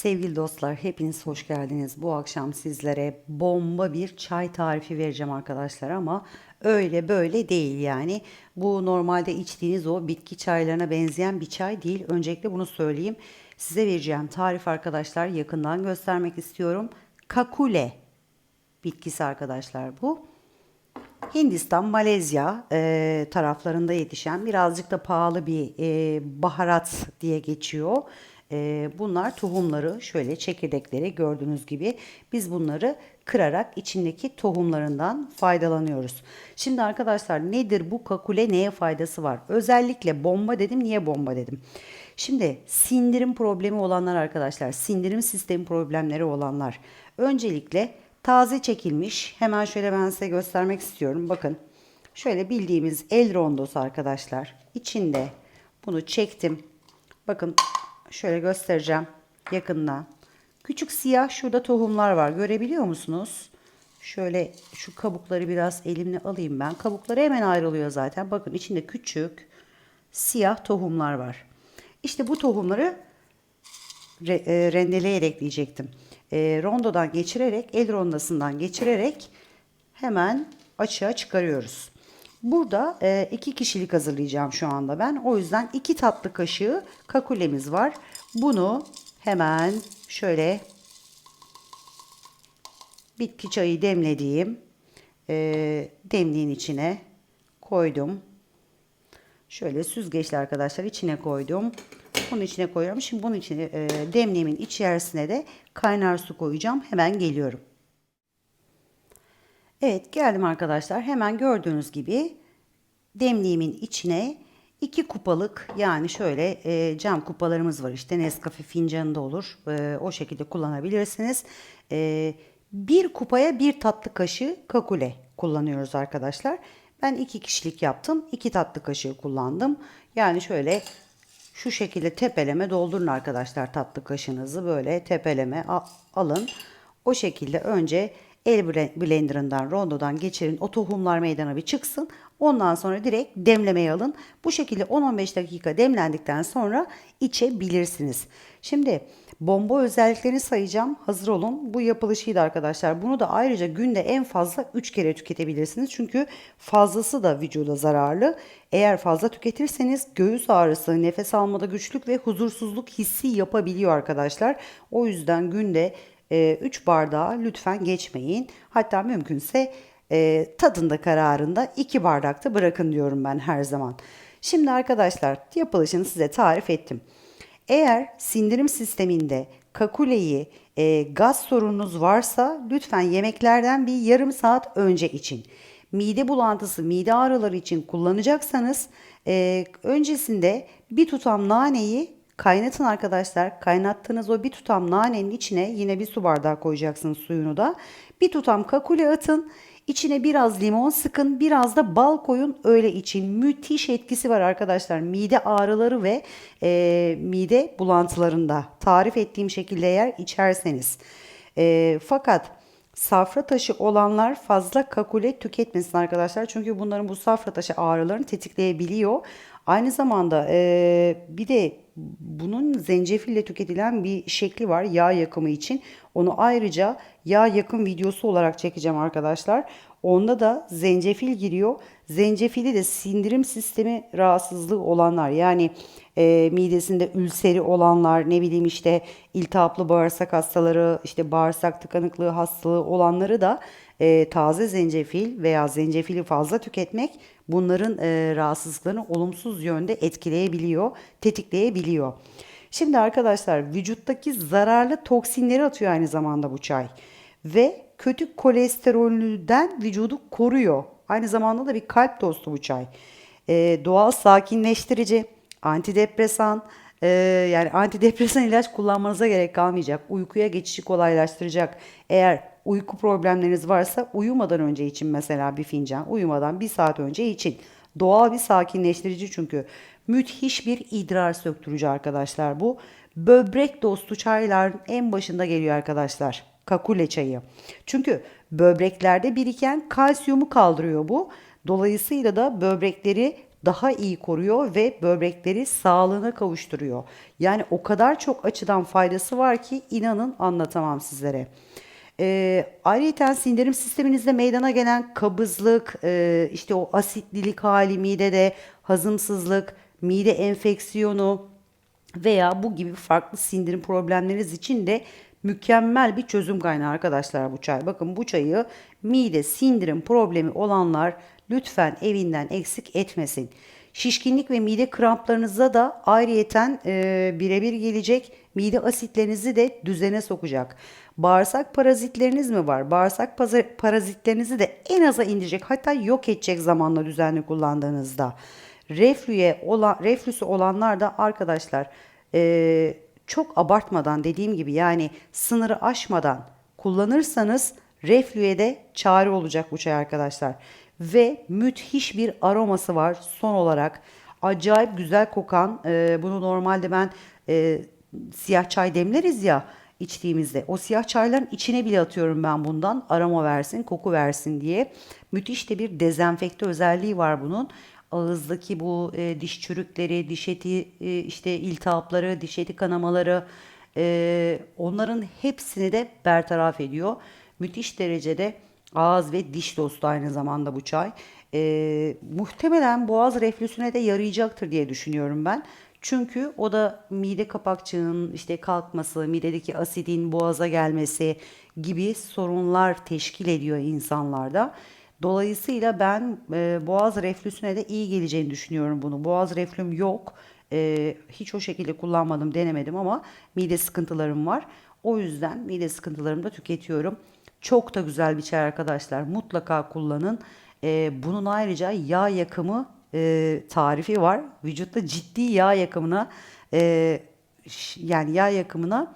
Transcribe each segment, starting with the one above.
Sevgili dostlar, hepiniz hoş geldiniz. Bu akşam sizlere bomba bir çay tarifi vereceğim arkadaşlar ama öyle böyle değil yani. Bu normalde içtiğiniz o bitki çaylarına benzeyen bir çay değil. Öncelikle bunu söyleyeyim. Size vereceğim tarif arkadaşlar yakından göstermek istiyorum. Kakule bitkisi arkadaşlar bu. Hindistan, Malezya e, taraflarında yetişen birazcık da pahalı bir e, baharat diye geçiyor. E, bunlar tohumları şöyle çekirdekleri gördüğünüz gibi biz bunları kırarak içindeki tohumlarından faydalanıyoruz. Şimdi arkadaşlar nedir bu kakule neye faydası var? Özellikle bomba dedim niye bomba dedim? Şimdi sindirim problemi olanlar arkadaşlar sindirim sistemi problemleri olanlar öncelikle taze çekilmiş. Hemen şöyle ben size göstermek istiyorum. Bakın şöyle bildiğimiz el rondosu arkadaşlar. İçinde bunu çektim. Bakın şöyle göstereceğim yakından. Küçük siyah şurada tohumlar var. Görebiliyor musunuz? Şöyle şu kabukları biraz elimle alayım ben. Kabukları hemen ayrılıyor zaten. Bakın içinde küçük siyah tohumlar var. İşte bu tohumları re, e, rendeleyerek diyecektim. E, rondodan geçirerek, el rondasından geçirerek hemen açığa çıkarıyoruz. Burada e, iki kişilik hazırlayacağım şu anda ben. O yüzden iki tatlı kaşığı kakulemiz var. Bunu hemen şöyle bitki çayı demlediğim e, demliğin içine koydum. Şöyle süzgeçli arkadaşlar içine koydum. Bunun içine koyuyorum. Şimdi bunun içine e, demliğimin içerisine de kaynar su koyacağım. Hemen geliyorum. Evet geldim arkadaşlar. Hemen gördüğünüz gibi demliğimin içine iki kupalık yani şöyle e, cam kupalarımız var. İşte Nescafe fincanında olur. E, o şekilde kullanabilirsiniz. E, bir kupaya bir tatlı kaşığı kakule kullanıyoruz arkadaşlar. Ben iki kişilik yaptım. iki tatlı kaşığı kullandım. Yani şöyle şu şekilde tepeleme doldurun arkadaşlar tatlı kaşığınızı böyle tepeleme alın. O şekilde önce el blenderından rondodan geçirin o tohumlar meydana bir çıksın. Ondan sonra direkt demlemeye alın. Bu şekilde 10-15 dakika demlendikten sonra içebilirsiniz. Şimdi bomba özelliklerini sayacağım. Hazır olun. Bu yapılışıydı arkadaşlar. Bunu da ayrıca günde en fazla 3 kere tüketebilirsiniz. Çünkü fazlası da vücuda zararlı. Eğer fazla tüketirseniz göğüs ağrısı, nefes almada güçlük ve huzursuzluk hissi yapabiliyor arkadaşlar. O yüzden günde 3 bardağı lütfen geçmeyin. Hatta mümkünse e, tadında kararında 2 bardakta bırakın diyorum ben her zaman. Şimdi arkadaşlar yapılışını size tarif ettim. Eğer sindirim sisteminde kakuleyi e, gaz sorununuz varsa lütfen yemeklerden bir yarım saat önce için. Mide bulantısı, mide ağrıları için kullanacaksanız e, öncesinde bir tutam naneyi kaynatın arkadaşlar. Kaynattığınız o bir tutam nanenin içine yine bir su bardağı koyacaksınız suyunu da. Bir tutam kakule atın. İçine biraz limon sıkın, biraz da bal koyun öyle için. Müthiş etkisi var arkadaşlar. Mide ağrıları ve e, mide bulantılarında. Tarif ettiğim şekilde eğer içerseniz. E, fakat safra taşı olanlar fazla kakule tüketmesin arkadaşlar. Çünkü bunların bu safra taşı ağrılarını tetikleyebiliyor. Aynı zamanda e, bir de bunun zencefille tüketilen bir şekli var yağ yakımı için. Onu ayrıca yağ yakım videosu olarak çekeceğim arkadaşlar. Onda da zencefil giriyor. Zencefili de sindirim sistemi rahatsızlığı olanlar yani e, midesinde ülseri olanlar ne bileyim işte iltihaplı bağırsak hastaları işte bağırsak tıkanıklığı hastalığı olanları da e, taze zencefil veya zencefili fazla tüketmek bunların e, rahatsızlıklarını olumsuz yönde etkileyebiliyor, tetikleyebiliyor. Şimdi arkadaşlar vücuttaki zararlı toksinleri atıyor aynı zamanda bu çay. Ve kötü kolesterolden vücudu koruyor. Aynı zamanda da bir kalp dostu bu çay. E, doğal sakinleştirici, antidepresan, e, yani antidepresan ilaç kullanmanıza gerek kalmayacak. Uykuya geçişi kolaylaştıracak. Eğer uyku problemleriniz varsa uyumadan önce için mesela bir fincan, uyumadan bir saat önce için. Doğal bir sakinleştirici çünkü. Müthiş bir idrar söktürücü arkadaşlar bu. Böbrek dostu çayların en başında geliyor arkadaşlar. Kakule çayı. Çünkü böbreklerde biriken kalsiyumu kaldırıyor bu. Dolayısıyla da böbrekleri daha iyi koruyor ve böbrekleri sağlığına kavuşturuyor. Yani o kadar çok açıdan faydası var ki inanın anlatamam sizlere. E, ayrıca sindirim sisteminizde meydana gelen kabızlık, e, işte o asitlilik hali midede, hazımsızlık, mide enfeksiyonu veya bu gibi farklı sindirim problemleriniz için de mükemmel bir çözüm kaynağı arkadaşlar bu çay. Bakın bu çayı mide sindirim problemi olanlar lütfen evinden eksik etmesin. Şişkinlik ve mide kramplarınıza da ayrıyeten e, birebir gelecek. Mide asitlerinizi de düzene sokacak. Bağırsak parazitleriniz mi var? Bağırsak parazitlerinizi de en aza indirecek hatta yok edecek zamanla düzenli kullandığınızda. Reflüye olan, reflüsü olanlar da arkadaşlar e, çok abartmadan dediğim gibi yani sınırı aşmadan kullanırsanız reflüye de çare olacak bu çay arkadaşlar. Ve müthiş bir aroması var son olarak. Acayip güzel kokan e, bunu normalde ben e, siyah çay demleriz ya içtiğimizde. O siyah çayların içine bile atıyorum ben bundan aroma versin, koku versin diye. Müthiş de bir dezenfekte özelliği var bunun. Ağızdaki bu e, diş çürükleri, diş eti e, işte iltihapları, diş eti kanamaları e, onların hepsini de bertaraf ediyor. Müthiş derecede ağız ve diş dostu aynı zamanda bu çay. E, muhtemelen boğaz reflüsüne de yarayacaktır diye düşünüyorum ben. Çünkü o da mide kapakçığının işte kalkması, midedeki asidin boğaza gelmesi gibi sorunlar teşkil ediyor insanlarda. Dolayısıyla ben e, boğaz reflüsüne de iyi geleceğini düşünüyorum bunu. Boğaz reflüm yok. E, hiç o şekilde kullanmadım, denemedim ama mide sıkıntılarım var. O yüzden mide sıkıntılarımı da tüketiyorum. Çok da güzel bir çay arkadaşlar. Mutlaka kullanın. E, bunun ayrıca yağ yakımı e, tarifi var. Vücutta ciddi yağ yakımına e, yani yağ yakımına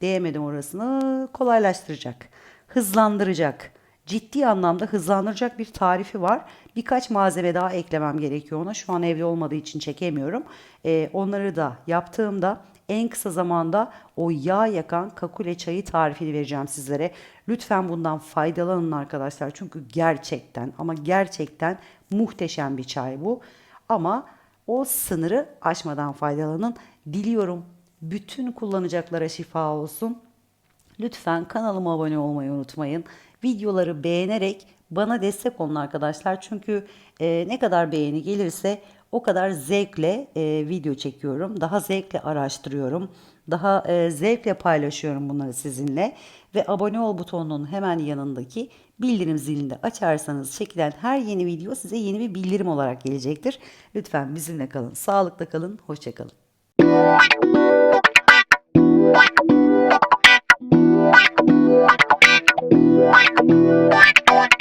diyemedim orasını kolaylaştıracak, hızlandıracak. Ciddi anlamda hızlandıracak bir tarifi var. Birkaç malzeme daha eklemem gerekiyor ona. Şu an evde olmadığı için çekemiyorum. E, onları da yaptığımda en kısa zamanda o yağ yakan kakule çayı tarifini vereceğim sizlere. Lütfen bundan faydalanın arkadaşlar. Çünkü gerçekten ama gerçekten muhteşem bir çay bu. Ama o sınırı aşmadan faydalanın. Diliyorum bütün kullanacaklara şifa olsun. Lütfen kanalıma abone olmayı unutmayın. Videoları beğenerek bana destek olun arkadaşlar. Çünkü e, ne kadar beğeni gelirse o kadar zevkle e, video çekiyorum. Daha zevkle araştırıyorum. Daha e, zevkle paylaşıyorum bunları sizinle. Ve abone ol butonunun hemen yanındaki bildirim zilini de açarsanız çekilen her yeni video size yeni bir bildirim olarak gelecektir. Lütfen bizimle kalın. Sağlıkla kalın. Hoşçakalın. What? What? What?